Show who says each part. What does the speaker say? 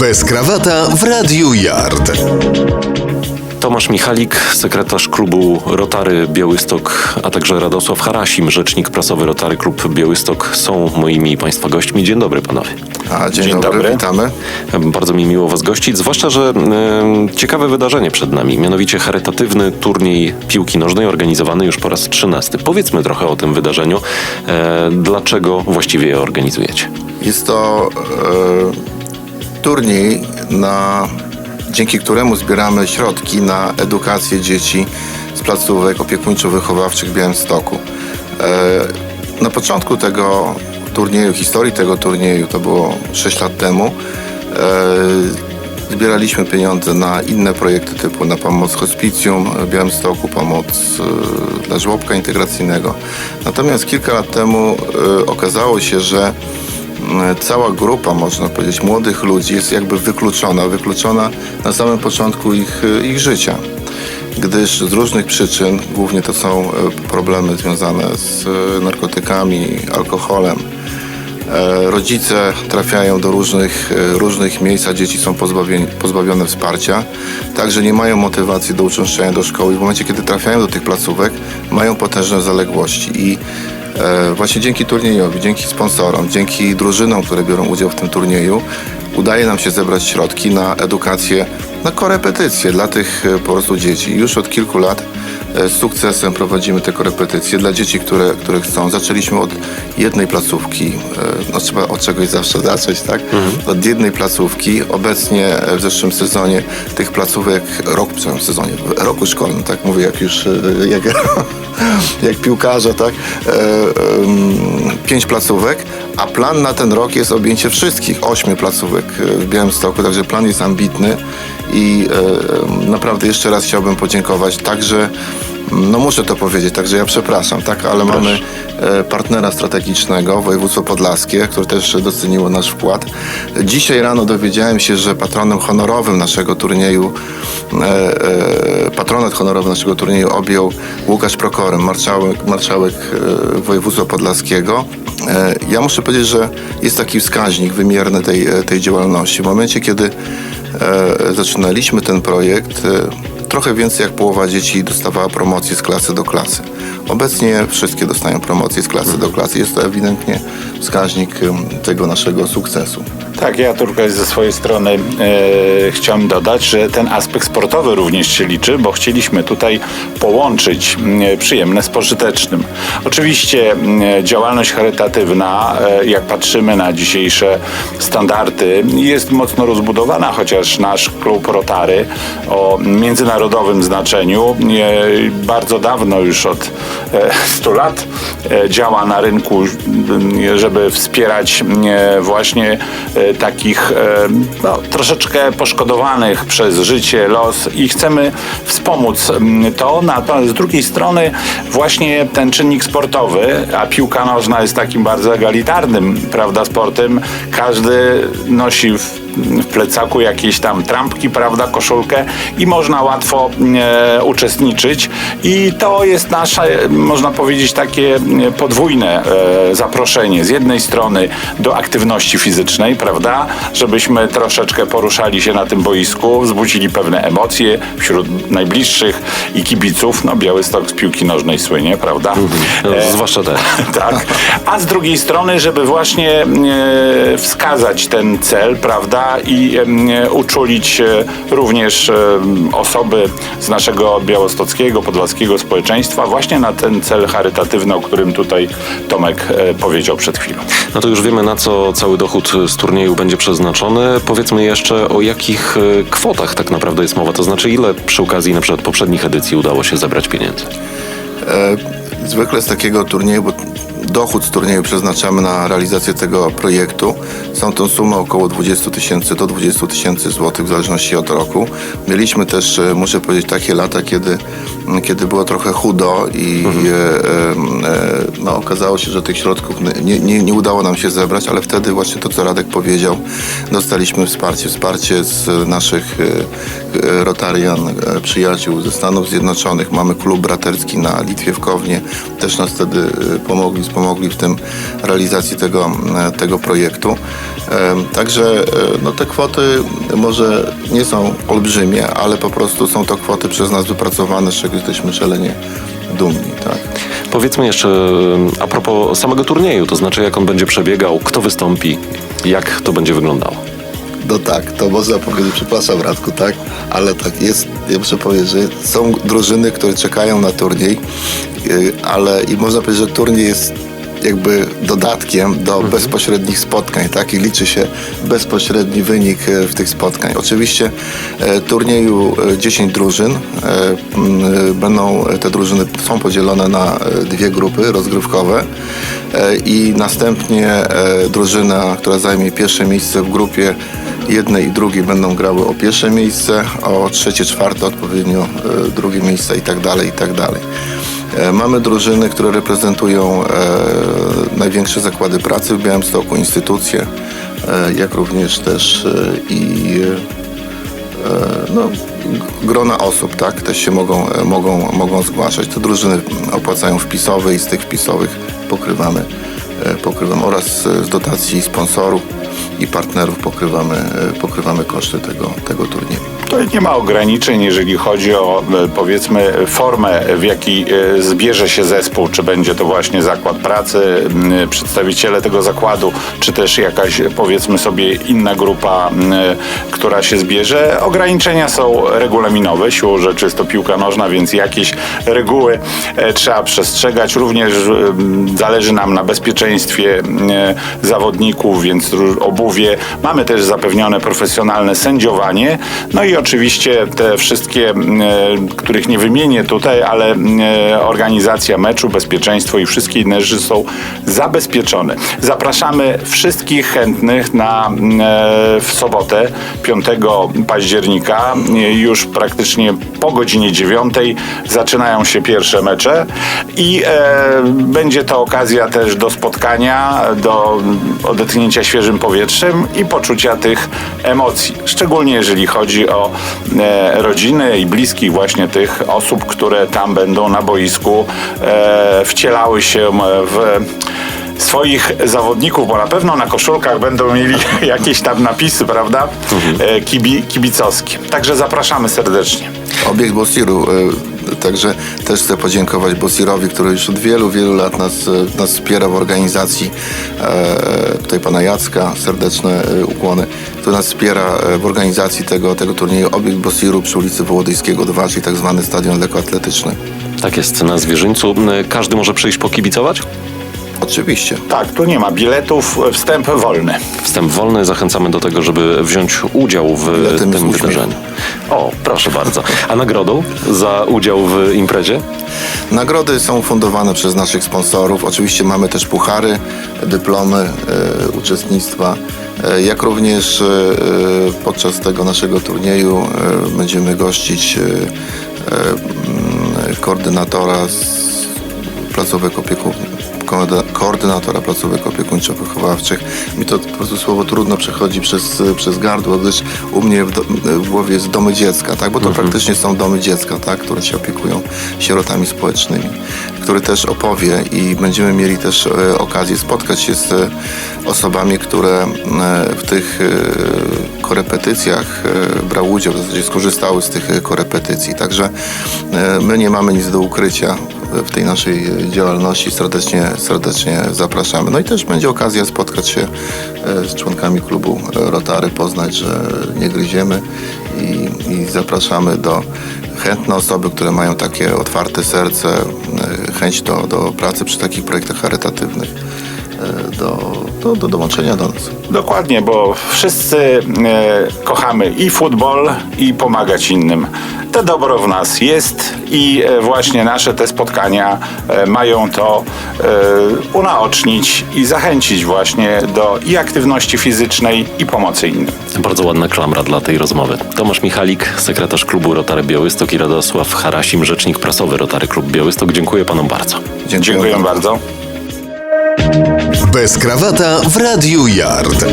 Speaker 1: Bez krawata w Radiu Yard.
Speaker 2: Tomasz Michalik, sekretarz klubu Rotary Białystok, a także Radosław Harasim, rzecznik prasowy Rotary Klub Białystok są moimi Państwa gośćmi. Dzień dobry panowie.
Speaker 3: A, dzień,
Speaker 4: Dzień
Speaker 3: dobry,
Speaker 4: dobry.
Speaker 3: witamy.
Speaker 2: Bardzo mi miło Was gościć, zwłaszcza, że e, ciekawe wydarzenie przed nami, mianowicie charytatywny turniej piłki nożnej organizowany już po raz 13. Powiedzmy trochę o tym wydarzeniu. E, dlaczego właściwie je organizujecie?
Speaker 3: Jest to e, turniej, na, dzięki któremu zbieramy środki na edukację dzieci z placówek opiekuńczo-wychowawczych w Białymstoku. E, na początku tego turnieju, historii tego turnieju, to było 6 lat temu, e, zbieraliśmy pieniądze na inne projekty typu na pomoc hospicjum w Białymstoku, pomoc e, dla żłobka integracyjnego. Natomiast kilka lat temu okazało się, że cała grupa, można powiedzieć, młodych ludzi jest jakby wykluczona, wykluczona na samym początku ich, e, ich życia. Gdyż z różnych przyczyn, głównie to są e, problemy związane z e, narkotykami, alkoholem, E, Rodzice trafiają do różnych, e, różnych miejsc, a dzieci są pozbawione wsparcia. Także nie mają motywacji do uczęszczania do szkoły. W momencie, kiedy trafiają do tych placówek, mają potężne zaległości. I e, właśnie dzięki turniejowi, dzięki sponsorom, dzięki drużynom, które biorą udział w tym turnieju, udaje nam się zebrać środki na edukację, na korepetycje dla tych e, po prostu dzieci. Już od kilku lat e, z sukcesem prowadzimy te korepetycje dla dzieci, które, które chcą. Zaczęliśmy od jednej placówki, e, no trzeba od czegoś zawsze zacząć, tak? Od jednej placówki. Obecnie w zeszłym sezonie tych placówek, rok w zeszłym sezonie, w roku szkolnym, tak mówię, jak już, jak, jak piłkarze, tak? Pięć placówek, a plan na ten rok jest objęcie wszystkich ośmiu placówek w Białymstoku, także plan jest ambitny i naprawdę jeszcze raz chciałbym podziękować. Także, no muszę to powiedzieć, także ja przepraszam, tak, ale mamy e, partnera strategicznego, województwo podlaskie, które też doceniło nasz wkład. Dzisiaj rano dowiedziałem się, że patronem honorowym naszego turnieju, e, e, patronat honorowy naszego turnieju objął Łukasz Prokorem, marszałek, marszałek województwa podlaskiego. Ja muszę powiedzieć, że jest taki wskaźnik wymierny tej, tej działalności. W momencie, kiedy zaczynaliśmy ten projekt, e, trochę więcej jak połowa dzieci dostawała promocję z klasy do klasy. Obecnie wszystkie dostają promocję z klasy do klasy. Jest to ewidentnie wskaźnik tego naszego sukcesu.
Speaker 4: Tak, ja tylko ze swojej strony e, chciałem dodać, że ten aspekt sportowy również się liczy, bo chcieliśmy tutaj połączyć m, przyjemne z pożytecznym. Oczywiście m, działalność charytatywna, e, jak patrzymy na dzisiejsze standardy, jest mocno rozbudowana, chociaż nasz klub Rotary o międzynarodowym znaczeniu e, bardzo dawno, już od e, 100 lat e, działa na rynku, żeby wspierać m, właśnie e, takich e, no, troszeczkę poszkodowanych przez życie, los i chcemy wspomóc m, to. Natomiast z drugiej strony właśnie ten czynnik sportowy, a piłka nożna jest takim bardzo egalitarnym, prawda, sportem. Każdy nosi w w plecaku jakieś tam trampki, prawda, koszulkę i można łatwo e, uczestniczyć. I to jest nasze, można powiedzieć, takie e, podwójne e, zaproszenie. Z jednej strony do aktywności fizycznej, prawda, żebyśmy troszeczkę poruszali się na tym boisku, wzbudzili pewne emocje wśród najbliższych i kibiców. No, Białystok z piłki nożnej słynie, prawda?
Speaker 2: No,
Speaker 4: E,
Speaker 2: zwłaszcza te.
Speaker 4: tak. A z drugiej strony, żeby właśnie e, wskazać ten cel, prawda, i uczulić e, również e, osoby z naszego białostockiego, podlaskiego społeczeństwa właśnie na ten cel charytatywny, o którym tutaj Tomek e, powiedział przed chwilą.
Speaker 2: No to już wiemy, na co cały dochód z turnieju będzie przeznaczony. Powiedzmy jeszcze, o jakich kwotach tak naprawdę jest mowa. To znaczy, ile przy okazji na przykład poprzednich edycji udało się zebrać pieniędzy?
Speaker 3: E, Zwykle z takiego turnieju, bo dochód z turnieju przeznaczamy na realizację tego projektu. Są to sumy około 20 tysięcy do 20 tysięcy złotych w zależności od roku. Mieliśmy też, e, muszę powiedzieć, takie lata, kiedy, kiedy było trochę chudo i e, e, no, okazało się, że tych środków nie, nie, nie udało nam się zebrać, ale wtedy właśnie to, co Radek powiedział, dostaliśmy wsparcie. Wsparcie z naszych Rotarian, przyjaciół ze Stanów Zjednoczonych. Mamy klub braterski na Litwie w Kownie. Też nas wtedy pomogli pomogli w tym realizacji tego, e, tego projektu. E, Także e, no, te kwoty może nie są olbrzymie, ale po prostu są to kwoty przez nas wypracowane, z czego jesteśmy szalenie dumni. Tak?
Speaker 2: Powiedzmy jeszcze e, a propos samego turnieju, to znaczy jak on będzie przebiegał, kto wystąpi, jak to będzie wyglądało.
Speaker 3: No tak, to można powiedzieć, przepraszam Radku, tak? Ale tak jest, ja muszę powiedzieć, że są drużyny, które czekają na turniej, yy, ale i można powiedzieć, że turniej jest jakby dodatkiem do bezpośrednich spotkań, tak? I liczy się bezpośredni wynik e, w tych spotkań. Oczywiście e, turnieju e, 10 drużyn, e, e, będą te drużyny są podzielone na e, dwie grupy rozgrywkowe e, i następnie e, drużyna, która zajmie pierwsze miejsce w grupie jednej i drugiej będą grały o pierwsze miejsce, o trzecie, czwarte odpowiednio e, drugie miejsce i tak dalej, i tak dalej. E, Mamy drużyny, które reprezentują e, największe zakłady pracy w Białymstoku, instytucje, jak również też i no, grona osób, tak, też się mogą, mogą, mogą zgłaszać. Te drużyny opłacają wpisowe i z tych wpisowych pokrywamy, e, pokrywamy oraz e, z dotacji sponsorów i partnerów pokrywamy, e, pokrywamy koszty tego, tego turnieju.
Speaker 4: Nie ma ograniczeń, jeżeli chodzi o e, powiedzmy formę, w jakiej e, zbierze się zespół, czy będzie to właśnie zakład pracy, przedstawiciele tego zakładu, czy też jakaś powiedzmy sobie inna grupa, która się zbierze. Ograniczenia są regulaminowe, siłą rzeczy jest to piłka nożna, więc jakieś reguły e, trzeba przestrzegać. Również m, zależy nam na bezpieczeństwie zawodników, więc obuwie. Mamy też zapewnione profesjonalne sędziowanie. No i oczywiście te wszystkie, e, których nie wymienię tutaj, ale e, organizacja meczu, bezpieczeństwo i wszystkie inne rzeczy są zabezpieczone. Zapraszamy wszystkich chętnych na e, w sobotę 5 października już praktycznie po godzinie 9 zaczynają się pierwsze mecze i będzie to okazja też do spotkania, do odetchnięcia świeżym powietrzem i poczucia tych emocji. Szczególnie jeżeli chodzi o e, rodziny i bliskich właśnie tych osób, które tam będą na boisku e, wcielały się w swoich zawodników, bo na pewno na koszulkach będą mieli jakieś tam napisy, prawda? E, Kibi, kibicowskie. Także zapraszamy serdecznie.
Speaker 3: Obiekt Bosiru. Także też chcę podziękować Bosirowi, który już od wielu, wielu lat nas, e, nas wspiera w organizacji. E, Tutaj pana Jacka, serdeczne e, ukłony, który nas wspiera e, w organizacji tego, tego turnieju. Obiekt Bosiru przy ulicy Wołodyjskiego 2, czyli tak zwany stadion lekkoatletyczny.
Speaker 2: Tak jest na zwierzyńcu. Każdy może przyjść pokibicować?
Speaker 3: Oczywiście.
Speaker 4: Tak, tu nie ma biletów, wstęp wolny.
Speaker 2: Wstęp wolny. Zachęcamy do tego, żeby wziąć udział w
Speaker 3: Bilety
Speaker 2: tym wydarzeniu. O, proszę bardzo. A nagrodą za udział w imprezie?
Speaker 3: Nagrody są fundowane przez naszych sponsorów. Oczywiście mamy też puchary, dyplomy e, uczestnictwa. E, jak również e, e, podczas tego naszego turnieju e, będziemy gościć e, e, koordynatora z placówek opiekuńczych koordynatora placówek opiekuńczo-wychowawczych. Mi to po prostu słowo trudno przechodzi przez, przez gardło, gdyż u mnie w, do, w głowie jest domy dziecka, tak? bo to praktycznie są domy dziecka, tak? które się opiekują sierotami społecznymi, który też opowie i będziemy mieli też e, okazję spotkać się z e, osobami, które e, w tych e, korepetycjach e, brały udział, w zasadzie skorzystały z tych e, korepetycji. Także e, my nie mamy nic do ukrycia w tej naszej działalności. Serdecznie, serdecznie zapraszamy. No i też będzie okazja spotkać się e, z członkami klubu Rotary, poznać, że nie gryziemy i, i zapraszamy do chętne osoby, które mają takie otwarte serce, e, chęć do, do pracy przy takich projektach charytatywnych, e, do, do, do dołączenia do nas.
Speaker 4: Dokładnie, bo wszyscy e, kochamy i futbol, i pomagać innym. To dobro w nas jest i e, właśnie nasze te spotkania e, mają to e, unaocznić i zachęcić właśnie do i aktywności fizycznej, i pomocy innym.
Speaker 2: Bardzo ładna klamra dla tej rozmowy. Tomasz Michalik, sekretarz klubu Rotary Białystok i Radosław Harasim, rzecznik prasowy Rotary Klub Białystok. Dziękuję panom bardzo.
Speaker 4: Dziękuję bardzo.
Speaker 1: Bez krawata w Radiu Yard.